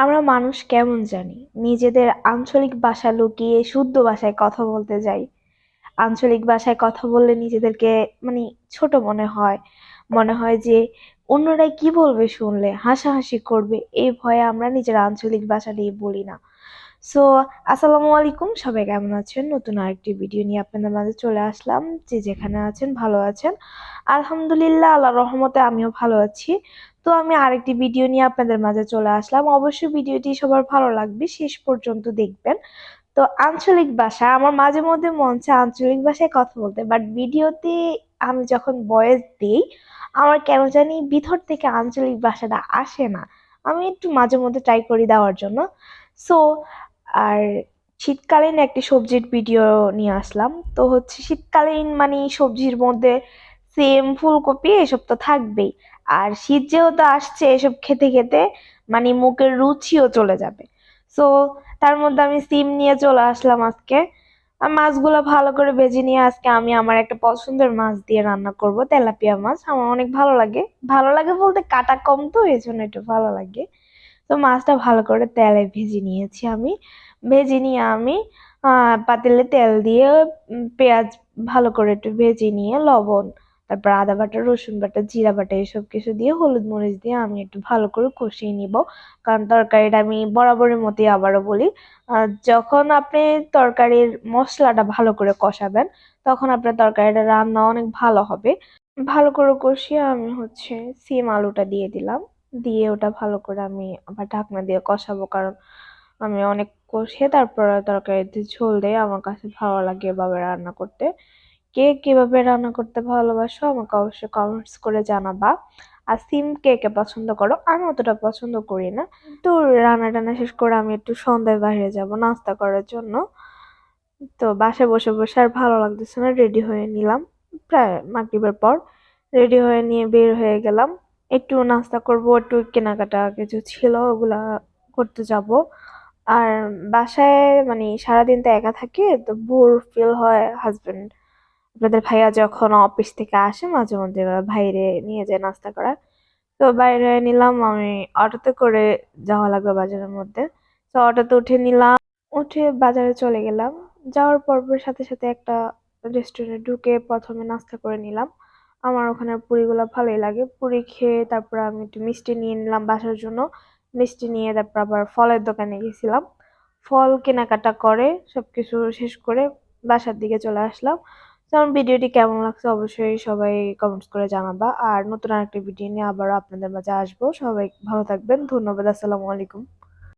আমরা মানুষ কেমন জানি? নিজেদের আঞ্চলিক ভাষা লুকিয়ে শুদ্ধ ভাষায় কথা বলতে যাই। আঞ্চলিক ভাষায় কথা বললে নিজেদেরকে মানে ছোট মনে হয়। মনে হয় যে অন্যরাই কি বলবে শুনলে? হাসাহাসি করবে। এই ভয়ে আমরা নিজের আঞ্চলিক ভাষা নিয়ে বলি না। সো আসসালামু আলাইকুম সবাই কেমন আছেন? নতুন আরেকটি ভিডিও নিয়ে আপনাদের মাঝে চলে আসলাম, যে যেখানে আছেন, ভালো আছেন। আলহামদুলিল্লাহ আল্লাহ রহমতে আমিও ভালো আছি। তো আমি আরেকটি ভিডিও নিয়ে আপনাদের মাঝে চলে আসলাম। অবশ্যই ভিডিওটি সবার ভালো লাগবে, শেষ পর্যন্ত দেখবেন। তো আঞ্চলিক ভাষা আমার মাঝে মধ্যে মন চায় আঞ্চলিক ভাষায় কথা বলতে বাট ভিডিওতে আমি যখন ভয়েস দিই, আমার কেন জানি ভিতর থেকে আঞ্চলিক ভাষাটা আসে না। আমি একটু মাঝে মধ্যে ট্রাই করি দেওয়ার জন্য। সো আর শীতকালীন একটি সবজির ভিডিও নিয়ে আসলাম। তো হচ্ছে শীতকালীন মানে সবজির মধ্যে সেম ফুলকপি এসব তো থাকবেই। আর শীত যেহেতু আসছে, এসব খেতে খেতে মানে মুখের রুচিও চলে যাবে। সো তার মধ্যে আমি সিম নিয়ে চলে আসলাম আজকে। আর মাছগুলো ভালো করে ভেজে নিয়ে আজকে আমি আমার একটা পছন্দের মাছ দিয়ে রান্না করব, তেলাপিয়া মাছ। আমার অনেক ভালো লাগে। ভালো লাগে বলতে কাটা কম তো এই জন্য একটু ভালো লাগে। তো মাছটা ভালো করে তেলে ভেজে নিয়েছি আমি। ভেজে নিয়ে আমি পাতিলে তেল দিয়ে পেঁয়াজ ভালো করে একটু ভেজে নিয়ে, লবণ, তারপর আদা বাটা, রসুন বাটা, জিরা বাটা, এসব কিছু দিয়ে, হলুদ মরিচ দিয়ে আমি একটু ভালো করে কষিয়ে নিব। কারণ তরকারিটা আমি বরাবরের মতোই আবারও বলি যখন আপনি তরকারির মশলাটা ভালো করে কষাবেন, তখন আপনার তরকারিটা রান্না অনেক ভালো হবে। ভালো করে কষিয়ে আমি হচ্ছে সিম আলুটা দিয়ে দিলাম। দিয়ে ওটা ভালো করে আমি আবার ঢাকনা দিয়ে কষাবো। কারণ আমি অনেক কষিয়ে তারপর তরকারিতে ঝোল দেয় আমার কাছে ভালো লাগে এভাবে রান্না করতে। কে কীভাবে রান্না করতে ভালোবাসো আমাকে অবশ্যই কমেন্টস করে জানাবা। আর সিম কে কে পছন্দ করো? আমি অতটা পছন্দ করি না। তো রান্না টান্না শেষ করে আমি একটু সন্ধ্যায় বাইরে যাব নাস্তা করার জন্য। তো বাসায় বসে বসে আর ভালো লাগতেছে না রেডি হয়ে নিলাম। প্রায় মাগরিবের পর রেডি হয়ে নিয়ে বের হয়ে গেলাম। একটু নাস্তা করব, একটু কেনাকাটা কিছু ছিল, ওগুলা করতে যাব। আর বাসায় মানে সারাদিন তো একা থাকি, তো বোর ফিল হয় হাজবেন্ড আপনাদের ভাইয়া যখন অফিস থেকে আসে, মাঝে মধ্যে ভাইরে নিয়ে যায় নাস্তা করা তো বাইরে নিলাম, আমি অটোতে করে যাওয়া লাগবে বাজারের মধ্যে। তো অটোতে উঠে নিলাম, উঠে বাজারে চলে গেলাম। যাওয়ার পর সাথে সাথে একটা রেস্টুরেন্টে ঢুকে প্রথমে নাস্তা করে নিলাম। আমার ওখানে পুরিগুলো ভালোই লাগে। পুরি খেয়ে তারপর আমি একটু মিষ্টি নিয়ে নিলাম বাসার জন্য। মিষ্টি নিয়ে তারপর আবার ফলের দোকানে গেছিলাম। ফল কেনাকাটা করে সব কিছু শেষ করে বাসার দিকে চলে আসলাম। তো আমার ভিডিওটি কেমন লাগছে অবশ্যই সবাই কমেন্টস করে জানাবা। আর নতুন আরেকটি ভিডিও নিয়ে আবারও আপনাদের মাঝে আসব। সবাই ভালো থাকবেন। ধন্যবাদ। আসসালামু আলাইকুম।